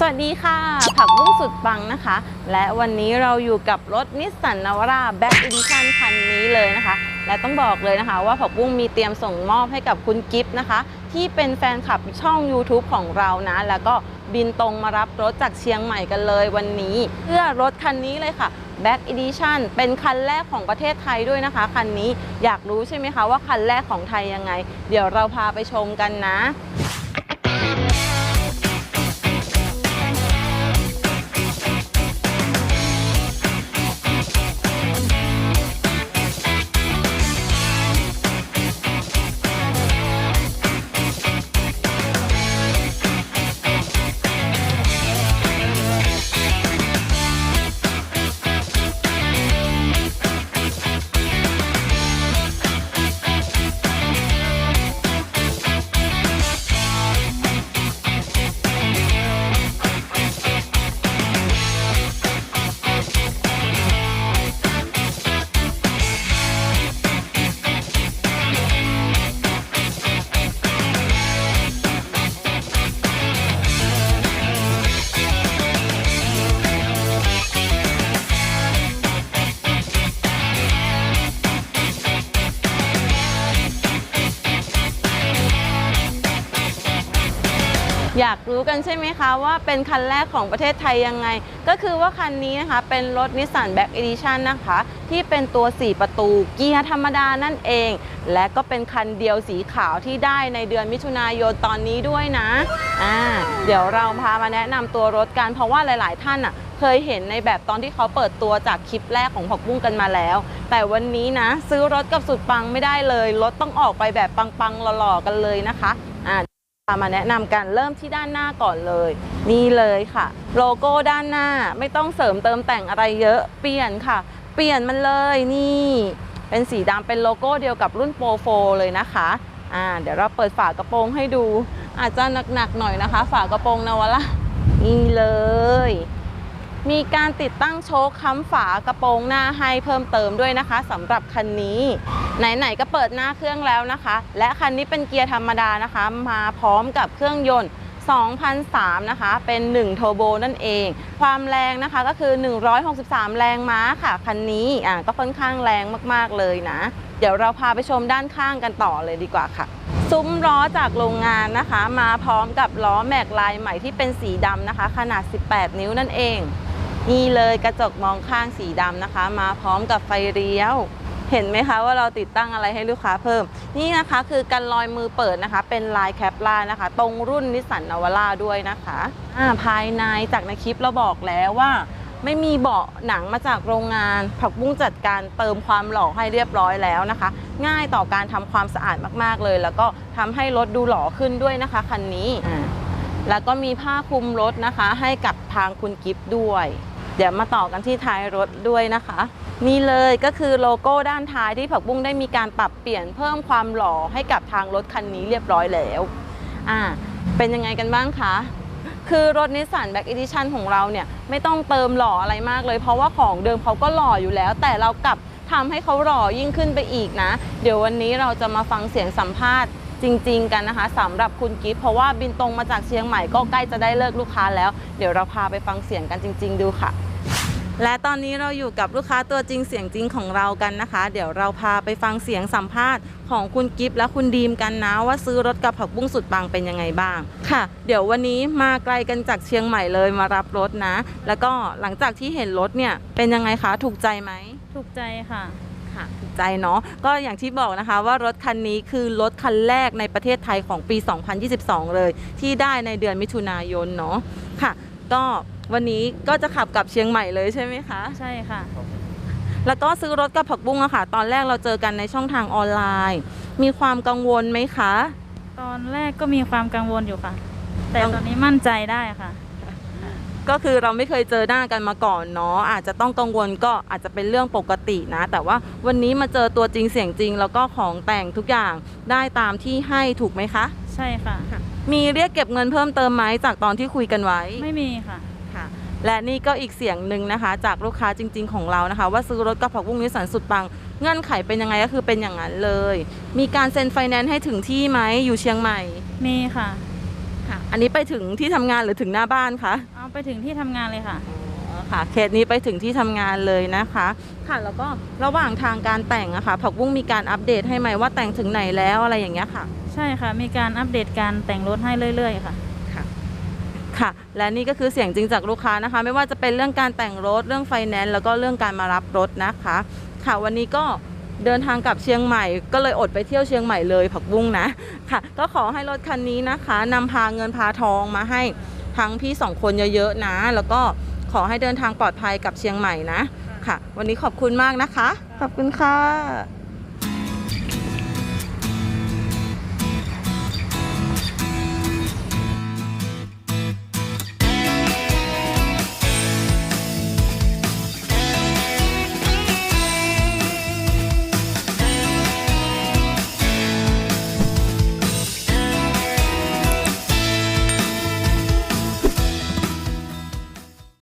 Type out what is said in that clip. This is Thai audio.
สวัสดีค่ะ ผักบุ้งสุดปังนะคะ และวันนี้เราอยู่กับรถนิสสันนาวราแบ็กอีดิชันคันนี้เลยนะคะ และต้องบอกเลยนะคะ ว่าผักบุ้งมีเตรียมส่งมอบให้กับคุณกิฟต์นะคะ ที่เป็นแฟนคลับช่อง YouTube ของเรานะ แล้วก็บินตรงมารับรถจากเชียงใหม่กันเลยวันนี้ เพื่อรถคันนี้เลยค่ะ Back Edition เป็นคันแรกของประเทศไทยด้วยนะคะ คันนี้อยากรู้ใช่ไหมคะว่าคันแรกของไทยยังไง เดี๋ยวเราพาไปชมกันนะ อยากรู้กันใช่ไหมคะว่าเป็นคันแรกของประเทศไทยยังไง ก็คือว่าคันนี้นะคะเป็นรถนิสสันแบ็ก e d i t i o n นะคะ ที่เป็นตัว 4 ประตูเกียร์ธรรมดานั่นเอง และก็เป็นคันเดียวสีขาวที่ได้ในเดือนมิถุนายนตอนนี้ด้วยนะอ่าเดี๋ยวเราพามาแนะนำตัวรถกันเพราะว่าหลาย ๆ ท่านอะเคยเห็นในแบบตอนที่เขาเปิดตัวจากคลิปแรกของผักบุ้งกันมาแล้ว แต่วันนี้นะ ซื้อรถกับสุดปังไม่ได้เลย รถต้องออกไปแบบปังๆหล่อๆกันเลยนะคะ มาแนะนำกันเริ่มที่ด้านหน้าก่อนเลย นี่เลยค่ะ โลโก้ด้านหน้าไม่ต้องเสริมเติมแต่งอะไรเยอะเปลี่ยนค่ะ เปลี่ยนมันเลยนี่ เป็นสีดำเป็นโลโก้เดียวกับรุ่นโปรโฟเลยนะคะอ่าเดี๋ยวเราเปิดฝากระโปรงให้ดู อาจจะหนักๆหน่อยนะคะ ฝากระโปรงนวละนี่เลย มีการติดตั้งโชคค้ำฝากระโปรงหน้าให้เพิ่มเติมด้วยนะคะสำหรับคันนี้ ไหนๆก็เปิดหน้าเครื่องแล้วนะคะ และคันนี้เป็นเกียร์ธรรมดานะคะ มาพร้อมกับเครื่องยนต์2003 นะคะ เป็น1 t u r b o นั่นเอง ความแรงนะคะก็คือ 163 แรงม้าค่ะ คันนี้อ่าก็ค่อนข้างแรงมากๆเลยนะ เดี๋ยวเราพาไปชมด้านข้างกันต่อเลยดีกว่าค่ะซุ้มล้อจากโรงงานนะคะ มาพร้อมกับล้อแม็กลายใหม่ที่เป็นสีดำนะคะ ขนาด 18 นิ้วนั่นเอง นี่เลยกระจกมองข้างสีดำนะคะ มาพร้อมกับไฟเลี้ยว เห็นไหมคะว่าเราติดตั้งอะไรให้ลูกค้าเพิ่ม นี่นะคะคือกันลอยมือเปิดนะคะ เป็นลายแคปลานะคะ ตรงรุ่นนิสสันนาวาร่าด้วยนะคะอ่าภายในจากในคลิปเราบอกแล้วว่า ไม่มีเบาะหนังมาจากโรงงาน ผักบุ้งจัดการเติมความหล่อให้เรียบร้อยแล้วนะคะ ง่ายต่อการทำความสะอาดมากๆเลย แล้วก็ทำให้รถดูหล่อขึ้นด้วยนะคะคันนี้อ่าแล้วก็มีผ้าคลุมรถนะคะ ให้กับทางคุณกิฟต์ด้วย เดี๋ยวมาต่อกันที่ท้ายรถด้วยนะคะ นี่เลยก็คือโลโก้ด้านท้ายที่ผักบุ้งได้มีการปรับเปลี่ยนเพิ่มความหล่อให้กับทางรถคันนี้เรียบร้อยแล้วอ่าเป็นยังไงกันบ้างคะคือรถนิสสันแบ็กอีดิชันของเราเนี่ยไม่ต้องเติมหล่ออะไรมากเลย เพราะว่าของเดิมเขาก็หล่ออยู่แล้ว แต่เรากลับทำให้เขาหล่อยิ่งขึ้นไปอีกนะ เดี๋ยววันนี้เราจะมาฟังเสียงสัมภาษณ์จริง ๆ กันนะคะสำหรับคุณกิฟเพราะว่าบินตรงมาจากเชียงใหม่ก็ใกล้จะได้เลิกลูกค้าแล้ว เดี๋ยวเราพาไปฟังเสียงกันจริง ๆ ดูค่ะ และตอนนี้เราอยู่กับลูกค้าตัวจริงเสียงจริงของเรากันนะคะ เดี๋ยวเราพาไปฟังเสียงสัมภาษณ์ของคุณกิฟต์และคุณดีมกันนะ ว่าซื้อรถกับผักบุ้งสุดปังเป็นยังไงบ้าง ค่ะ เดี๋ยววันนี้มาไกลกันจากเชียงใหม่เลยมารับรถนะ แล้วก็หลังจากที่เห็นรถเนี่ยเป็นยังไงคะถูกใจไหมถูกใจค่ะค่ะถูกใจเนาะก็อย่างที่บอกนะคะว่ารถคันนี้คือรถคันแรกในประเทศไทยของปี 2022 เลย ที่ได้ในเดือนมิถุนายนเนาะค่ะ ก็ วันนี้ก็จะขับกลับเชียงใหม่เลยใช่ไหมคะ ใช่ค่ะ แล้วก็ซื้อรถกับผักบุ้งอะค่ะ ตอนแรกเราเจอกันในช่องทางออนไลน์ มีความกังวลไหมคะ ตอนแรกก็มีความกังวลอยู่ค่ะ แต่กังตอนนี้มั่นใจได้ค่ะ ก็คือเราไม่เคยเจอหน้ากันมาก่อนเนาะอาจจะต้องกังวลก็อาจจะเป็นเรื่องปกตินะ แต่ว่าวันนี้มาเจอตัวจริงเสียงจริง แล้วก็ของแต่งทุกอย่างได้ตามที่ให้ถูกไหมคะ ใช่ค่ะ มีเรียกเก็บเงินเพิ่มเติมไหมจากตอนที่คุยกันไว้ ไม่มีค่ะค่ะ และนี่ก็อีกเสียงหนึ่งนะคะ จากลูกค้าจริง ๆ ของเรานะคะ ว่าซื้อรถกับผักบุ้งนิสสันสุดปังเงื่อนไขเป็นยังไงก็คือเป็นอย่างนั้นเลย มีการเซ็นไฟแนนซ์ให้ถึงที่ไหมอยู่เชียงใหม่มีค่ะค่ะ อันนี้ไปถึงที่ทำงานหรือถึงหน้าบ้านคะเอาไปถึงที่ทำงานเลยค่ะอ๋อค่ะเคสนี้ไปถึงที่ทำงานเลยนะคะ ค่ะแล้วก็ระหว่างทางการแต่งอะค่ะผักบุ้งมีการอัปเดตให้ไหมว่าแต่งถึงไหนแล้วอะไรอย่างเงี้ยค่ะ ใช่ค่ะ มีการอัปเดตการแต่งรถให้เรื่อยๆค่ะ ค่ะ และนี่ก็คือเสียงจริงจากลูกค้านะคะ ไม่ว่าจะเป็นเรื่องการแต่งรถ เรื่องไฟแนนซ์แล้วก็เรื่องการมารับรถนะคะ ค่ะวันนี้ก็เดินทางกลับเชียงใหม่ ก็เลยอดไปเที่ยวเชียงใหม่เลยผักบุ้งนะค่ะ ก็ขอให้รถคันนี้นะคะนำพาเงินพาทองมาให้ทั้งพี่สองคนเยอะๆนะ แล้วก็ขอให้เดินทางปลอดภัยกลับเชียงใหม่นะค่ะ วันนี้ขอบคุณมากนะคะ ขอบคุณค่ะ